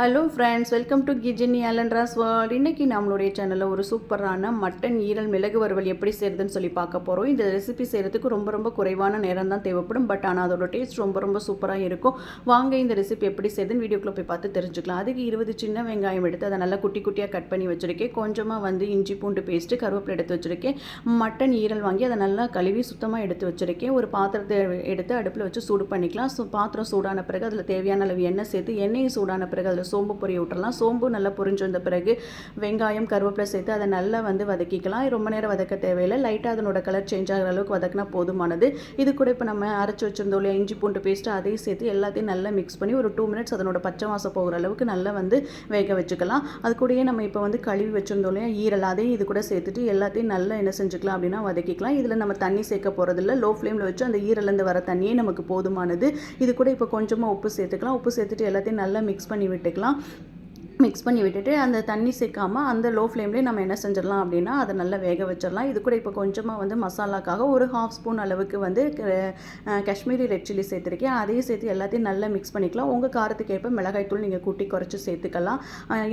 Hello friends welcome to கிஜினி அலன்ராஸ் world இன்னைக்கு நம்மளுடைய சேனலில் ஒரு சூப்பரான மட்டன் ஈரல் மிளகு வறுவல் எப்படி செய்கிறதுன்னு சொல்லி பார்க்க போகிறோம் இந்த ரெசிபி செய்கிறதுக்கு ரொம்ப ரொம்ப குறைவான நேரம் தான் தேவைப்படும். பட் ஆனால் அதோட டேஸ்ட் ரொம்ப ரொம்ப சூப்பராக இருக்கும். வாங்க இந்த ரெசிபி எப்படி செய்யுதுன்னு வீடியோக்குள்ளே போய் பார்த்து தெரிஞ்சுக்கலாம். அதுக்கு இருபது சின்ன வெங்காயம் எடுத்து அதை நல்லா குட்டி குட்டியாக கட் பண்ணி வச்சுருக்கேன். கொஞ்சமாக வந்து இஞ்சி பூண்டு பேஸ்ட்டு கருவேப்பிலை எடுத்து வச்சுருக்கேன். மட்டன் ஈரல் வாங்கி அதை நல்லா கழுவி சுத்தமாக எடுத்து வச்சுருக்கேன். ஒரு பாத்திரத்தை எடுத்து அடுப்பில் வச்சு சூடு பண்ணிக்கலாம். ஸோ பாத்திரம் சூடான பிறகு அதில் தேவையான அளவு எண்ணெய் சேர்த்து எண்ணெயை சூடான பிறகு அதில் சோம்பு பொரிய விட்டுறலாம். சோம்பு நல்லா பொரிஞ்சு வந்த பிறகு வெங்காயம் கருவேப்பிலை சேர்த்து அதை நல்லா வந்து வதக்கிக்கலாம். ரொம்ப நேரம் வதக்க தேவையில்லை. லைட்டாக அதனோட கலர் சேஞ்ச் ஆகிற அளவுக்கு வதக்கினா போதுமானது. இது கூட இப்போ நம்ம அரைச்சி வச்சிருந்தோம் இல்லையா இஞ்சி பூண்டு பேஸ்ட்டு அதையும் சேர்த்து எல்லாத்தையும் நல்லா மிக்ஸ் பண்ணி ஒரு டூ மினிட்ஸ் அதனோட பச்சை வாசம் போகிற அளவுக்கு நல்லா வந்து வேக வச்சுக்கலாம். அது கூடயே நம்ம இப்போ வந்து கழுவி வச்சிருந்தோம் இல்லையா ஈரல் அதையும் இது கூட சேர்த்துட்டு எல்லாத்தையும் நல்லா என்ன செஞ்சுக்கலாம் அப்படின்னா வதக்கிக்கலாம். இதில் நம்ம தண்ணி சேர்க்க போகிறதில்ல லோ ஃப்ளேமில் வச்சு அந்த ஈரலேருந்து வர தண்ணியே நமக்கு போதுமானது. இது கூட இப்போ கொஞ்சமாக உப்பு சேர்த்துக்கலாம். உப்பு சேர்த்துட்டு எல்லாத்தையும் நல்லா மிக்ஸ் பண்ணி விட்டு விட்டுக்கலாம் மிக்ஸ் பண்ணி விட்டுட்டு அந்த தண்ணி சேர்க்காம அந்த லோ ஃப்ளேம்லேயே நம்ம என்ன செஞ்சிடலாம் அப்படின்னா அதை நல்லா வேக வச்சிடலாம். இது கூட இப்போ கொஞ்சமாக வந்து மசாலாக்காக ஒரு ஹாஃப் ஸ்பூன் அளவுக்கு வந்து காஷ்மீரி ரெட் சில்லி சேர்த்துருக்கேன். அதையும் சேர்த்து எல்லாத்தையும் நல்லா மிக்ஸ் பண்ணிக்கலாம். உங்கள் காரத்துக்கு ஏற்ப மிளகாய்த்தூள் நீங்கள் கூட்டி குறைச்சி சேர்த்துக்கலாம்.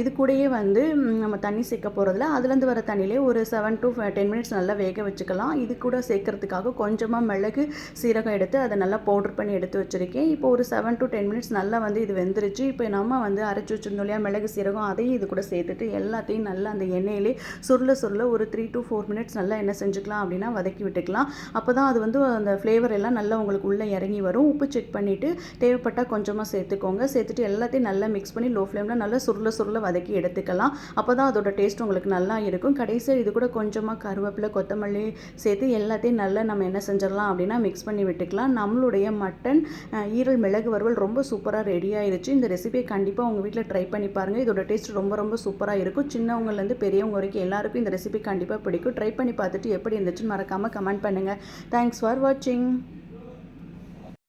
இது கூடயே வந்து நம்ம தண்ணி சேர்க்க போகிறதுல அதுலேருந்து வர தண்ணியிலே ஒரு செவன் டு டென் மினிட்ஸ் நல்லா வேக வச்சுக்கலாம். இது கூட சேர்க்கறதுக்காக கொஞ்சமாக மிளகு சீரகம் எடுத்து அதை நல்லா பவுடர் பண்ணி எடுத்து வச்சுருக்கேன். இப்போ ஒரு செவன் டு டென் மினிட்ஸ் நல்லா வந்து இது வெந்துருச்சு. இப்போ நம்ம வந்து அரைச்சி வச்சுருந்தோம் இல்லையா மிளகு சீரகம் அதையும் இது கூட சேர்த்துட்டு எல்லாத்தையும் நல்லா அந்த எண்ணெயிலே சுருள சுருள ஒரு த்ரீ டு ஃபோர் மினிட்ஸ் நல்லா என்ன செஞ்சுக்கலாம் அப்படின்னா வதக்கி விட்டுக்கலாம். அப்போ தான் அது வந்து அந்த ஃப்ளேவர் எல்லாம் நல்லா உங்களுக்கு உள்ளே இறங்கி வரும். உப்பு செக் பண்ணிவிட்டு தேவைப்பட்டால் கொஞ்சமாக சேர்த்துக்கோங்க. சேர்த்துட்டு எல்லாத்தையும் நல்லா மிக்ஸ் பண்ணி லோ ஃப்ளேமில் நல்லா சுருள சுருள வதக்கி எடுத்துக்கலாம். அப்போ தான் அதோட டேஸ்ட் உங்களுக்கு நல்லா இருக்கும். கடைசியாக இது கூட கொஞ்சமாக கருவேப்பிலை கொத்தமல்லி சேர்த்து எல்லாத்தையும் நல்லா நம்ம என்ன செஞ்சிடலாம் அப்படின்னா மிக்ஸ் பண்ணி விட்டுக்கலாம். நம்மளுடைய மட்டன் ஈரல் மிளகு வறுவல் ரொம்ப சூப்பராக ரெடி ஆயிடுச்சு. இந்த ரெசிபியை கண்டிப்பாக உங்கள் வீட்டில் ட்ரை பண்ணி பாருங்கள் இதோட டேஸ்ட் ரொம்ப ரொம்ப சூப்பராக இருக்கும். சின்னவங்கலேருந்து பெரியவங்க வரைக்கும் எல்லாருக்கும் இந்த ரெசிபி கண்டிப்பாக பிடிக்கும். ட்ரை பண்ணி பார்த்துட்டு எப்படி இருந்துச்சுன்னு மறக்காமல் கமெண்ட் பண்ணுங்கள் தேங்க்ஸ் ஃபார் வாட்சிங்